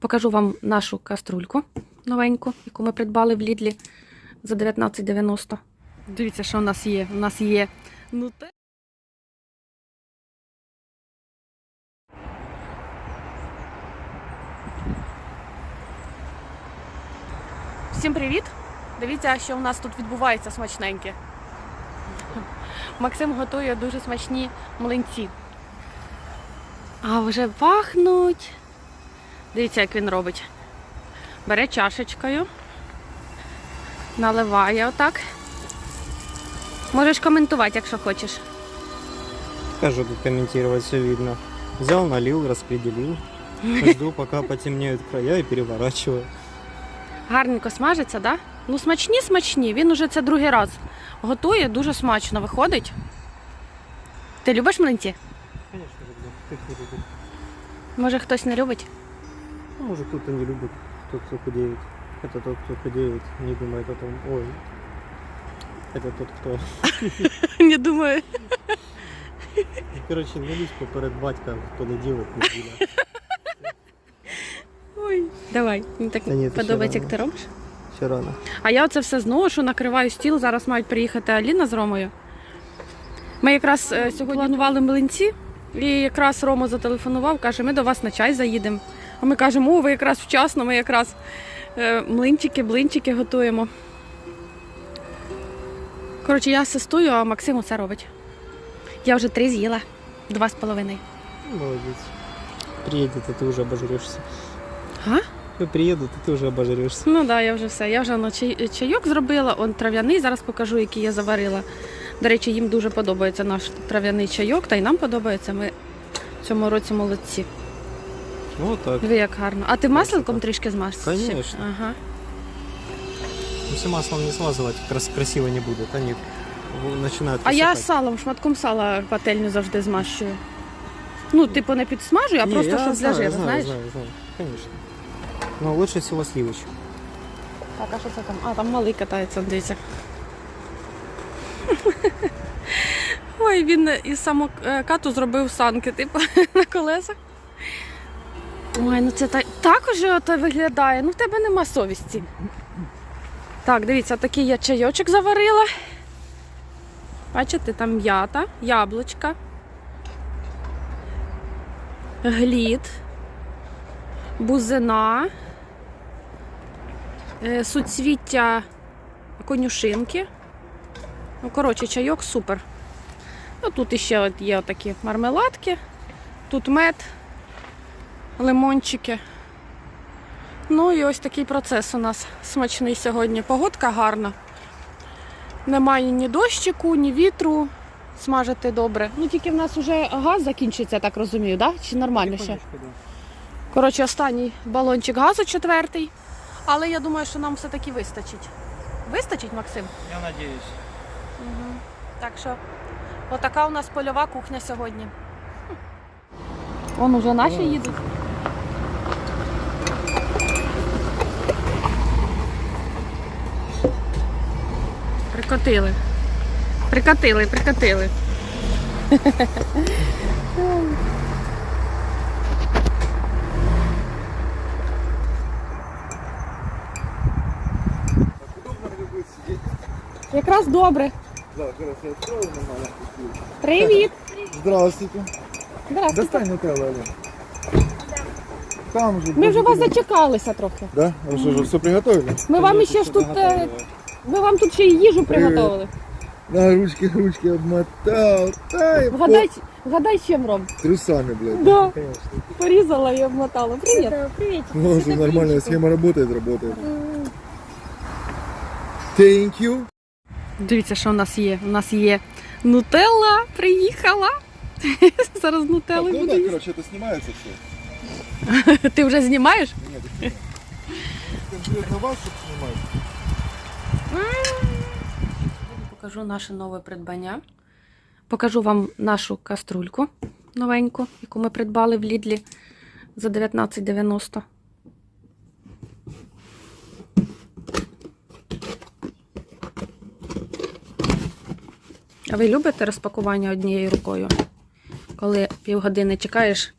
Покажу вам нашу каструльку новеньку, яку ми придбали в Лідлі за 19,90. Дивіться, що у нас є. У нас є нуте. Всім привіт! Дивіться, що у нас тут відбувається смачненьке. Максим готує дуже смачні млинці. А вже пахнуть. Дивіться, як він робить. Бере чашечкою, наливає отак. Можеш коментувати, якщо хочеш. Скажу тут комментировать, все видно. Взял, налил, распределил. Жду, пока потемнеют края и переворачиваю. Гарненько смажиться, так? Да? Ну, смачні, смачні. Він уже це другий раз готує, дуже смачно виходить. Ти любиш млинці? Конечно, люблю. Не любит? Може, хтось не любить? Ну, может, кто-то не любит, тот, кто худеет. Это тот, кто худеет, не думает о том, ой, это тот, кто... Не думаю. Короче, не лізь поперед батька в понеділок, неділя. Ой. Давай. Мені так Та ні, подобається, як ти робиш. Ще рано. А я оце все зношу, накриваю стіл. Зараз мають приїхати Аліна з Ромою. Ми якраз е, сьогодні планували млинці, і якраз Рома зателефонував, каже, ми до вас на чай заїдемо. А ми кажемо, о, ви якраз вчасно, ми якраз е, млинчики, блинчики готуємо. Коротше, я асистую, а Максим усе робить. Я вже три з'їла, два з половиною. Ну, Молодец. Приедет, и ты уже обожрешься. А? Ну, приедут, и ты уже обожрешься. Ну так, да, я вже все. Я вже ну, чай, чайок зробила, он трав'яний, зараз покажу, який я заварила. До речі, їм дуже подобається наш трав'яний чайок, та й нам подобається. Ми в цьому році молодці. Вот так. Диви, як гарно. А ти масленком трішки змажеш? Конечно. Ага. Если маслом не смазывать, как раз красиво не будет. Они в- начинают А я высыхать. салом, шматком сала пательню завжди змащую. Ну, типу, не підсмажую, а Не, просто я щоб для знаю, жиру, знаю, знаєш? знаю, знаю, конечно. Но лучше всего сливочку. Так, а що це там? А, там малий катається, дивіться. Ой, він із самокату зробив санки, типу, на колесах. Ой, ну це та... так уже ото виглядає. Ну в тебе нема совісті. Так, дивіться, такий я чайочок заварила. Бачите, там м'ята, яблучка, глід, бузина е, суцвіття конюшинки. Ну, коротше, чайок супер. Ну, тут от є такі мармеладки, тут мед, лимончики. Ну і ось такий процес у нас смачний сьогодні. Погодка гарна. Немає ні дощику, ні вітру. Смажити добре. Ну тільки в нас вже газ закінчиться, так розумію, да? Чи нормально ще? Коротше, останній балончик газу четвертий. Але я думаю, що нам все-таки вистачить. Вистачить, Максим? Я надеюсь. Угу. Так що, отака у нас польова кухня сьогодні. Вон уже наші їдуть. Прикотили. Прикотили, прикотили. Якраз добре. Привіт! Здравствуйте. Здравствуйте. Достань нутеллу, Алин. Там же. Ми вже вас зачекалися трохи. Да? Вы что, уже все приготовили? Ми вам ще ж тут. е, Ми вам тут ще й їжу приготували. Да, ручки, ручки обмотал. Да, и Вгадай, вгадай, чим ром. по- Трусами, блядь. Да, Конечно. порізала і обмотала. Привіт. Привіт. Ну, уже нормальная схема работает, работает. Thank you. Дивіться, що у нас є. У нас є нутелла, приїхала. Зараз нутелли ну буду. да, їсти. короче, это снимается все. Ти вже знімаєш? Нет, это нет. Конкретно вас, чтобы снимать. Покажу наше нове придбання. Покажу вам нашу каструльку новеньку, яку ми придбали в Лідлі за 19,90. А ви любите розпакування однією рукою? Коли півгодини чекаєш,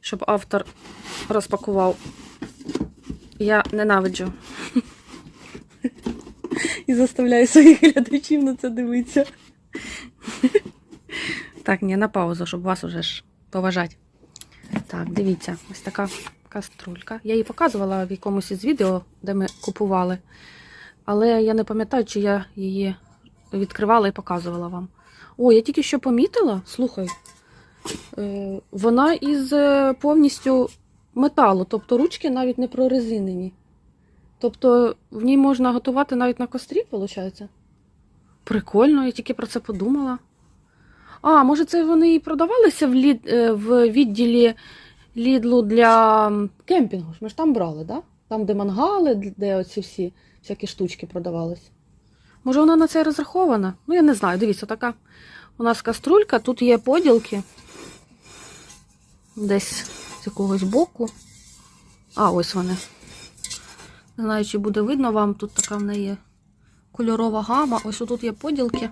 щоб автор розпакував Я ненавиджу. І заставляю своїх глядачів на це дивитися. Так, ні, на паузу, щоб вас уже ж поважати. Так, дивіться, ось така каструлька. Я її показувала в якомусь із відео, де ми купували. Але я не пам'ятаю, чи я її відкривала і показувала вам. О, я тільки що помітила, слухай. Е, вона із е, повністю металу, тобто ручки навіть не прорезинені. Тобто в ній можна готувати навіть на кострі, виходить? Прикольно, я тільки про це подумала. А, може, це вони і продавалися в, лід, е, в відділі Лідлу для кемпінгу. Ми ж там брали, да? Там, де мангали, де оці всі всякі штучки продавались. Може, вона на це розрахована? Ну, я не знаю. Дивіться, така у нас каструлька, тут є поділки. Десь з якогось боку. А, ось вони. Не знаю, чи буде видно вам. Тут така в неї кольорова гама. Ось тут є поділки.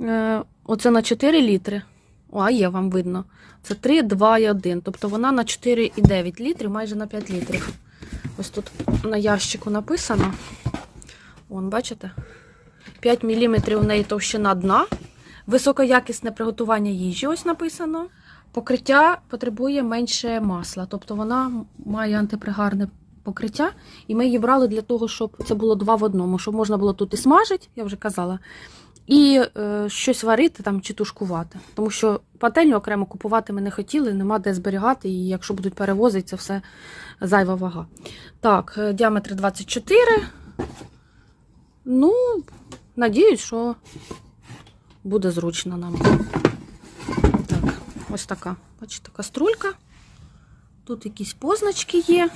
Е, оце на 4 літри. О, а є вам видно. Це 3, 2 і 1. Тобто вона на 4,9 літрів, майже на 5 літрів. Ось тут на ящику написано. Вон, бачите? 5 мм у неї товщина дна. Високоякісне приготування їжі, ось написано. Покриття потребує менше масла, тобто вона має антипригарне покриття, і ми її брали для того, щоб це було два в одному, щоб можна було тут і смажити, я вже казала, і е, щось варити там чи тушкувати. Тому що пательню окремо купувати ми не хотіли, нема де зберігати, і якщо будуть перевозити, це все зайва вага. Так, е, діаметр 24. Ну, надіюсь, що буде зручно нам. Так, ось така. Бачите, каструлька. Тут якісь позначки є.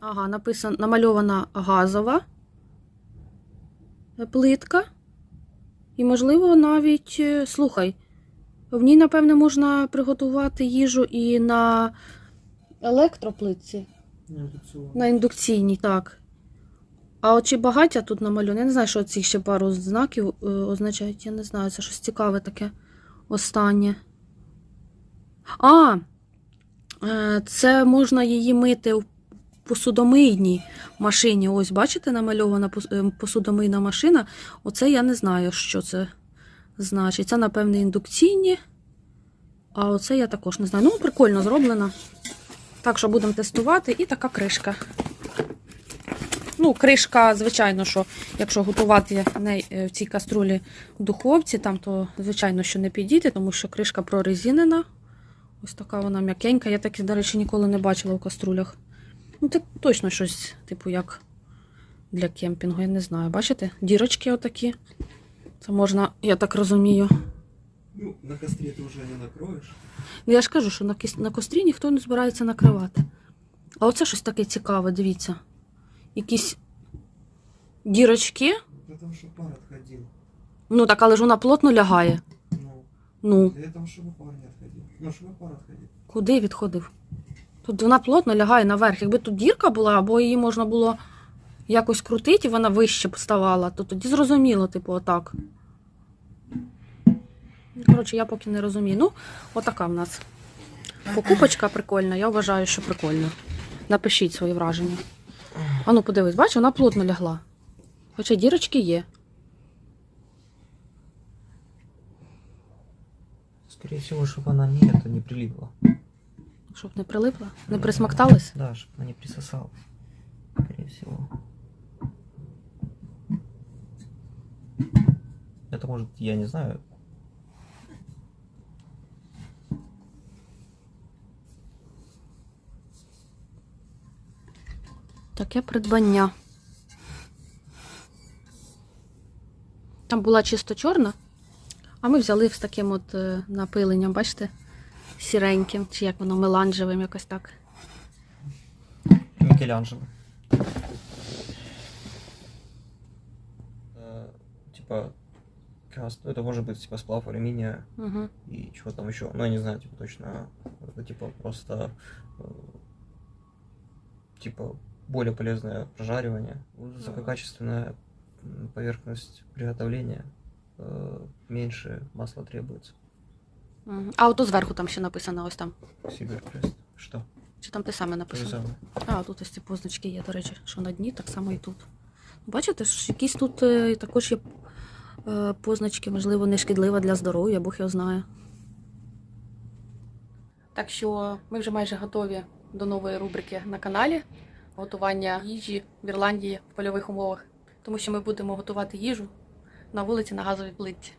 Ага, написано, намальована газова плитка. І, можливо, навіть, е, слухай, в ній, напевне, можна приготувати їжу і на електроплитці, на індукційній, так. А от чи багаття тут намальовано? Я не знаю, що ці ще пару знаків е, означають. Я не знаю, це щось цікаве таке останнє. А, е, це можна її мити в посудомийній машині. Ось, бачите, намальована е, посудомийна машина. Оце я не знаю, що це значить. Це, напевне, індукційні. А оце я також не знаю. Ну, прикольно зроблено. Так що будемо тестувати. І така кришка. Ну, кришка, звичайно, що якщо готувати е, в цій каструлі в духовці, там, то, звичайно, що не підійде, тому що кришка прорезинена. Ось така вона м'якенька. Я таки, до речі, ніколи не бачила в каструлях. Ну, це точно щось, типу, як для кемпінгу, я не знаю. Бачите? Дірочки отакі. Це можна, я так розумію. Ну, на костре ты уже не накроешь. Ну, Я ж кажу, що на, кис- на кострі ніхто не збирається накривати. А оце щось таке цікаве, дивіться. Якісь дірочки. Да там что пар отходил. Ну так, але ж вона плотно лягає. Ну, Ну, для этого, чтобы пар не отходил. Ну, чтобы пар отходил. куди відходив? Тут вона плотно лягає наверх. Якби тут дірка була, або її можна було якось крутити, і вона вище поставала, то тоді зрозуміло, типу, отак. Коротше, я поки не розумію. Ну, отака в нас покупочка прикольна. Я вважаю, що прикольно. Напишіть свої враження. А ну, подивись, бачиш, вона плотно лягла. Хоча дірочки є. Скорее всего, чтобы она не это не прилипла. Щоб не прилипла, не присмокталась. Да, чтобы она не присосалась. Скорее всего. Это может, я не знаю. Таке придбання. Там була чисто чорна, а ми взяли з таким от е, напиленням, бачите? Сіреньким, чи як воно, меланжевим, якось так. Микеланджело. Э, Типа, каст- это может быть типа сплав алюминия Угу. и чего там еще. Ну, я не знаю, типа точно. Это типа просто типа более полезное прожаривание, высококачественная м, поверхность приготовления, меньше масла требуется. А ото зверху там ще написано ось там. Сибиркрест. Что? Чи там те саме То же написано? самое. А, тут ось ці позначки є, до речі, що на дні, так само і тут. Бачите, ж якісь тут е, також є е, позначки, можливо, не шкідлива для здоров'я, Бог його знає. Так що ми вже майже готові до нової рубрики на каналі готування їжі в Ірландії в польових умовах. Тому що ми будемо готувати їжу на вулиці на газовій плитці.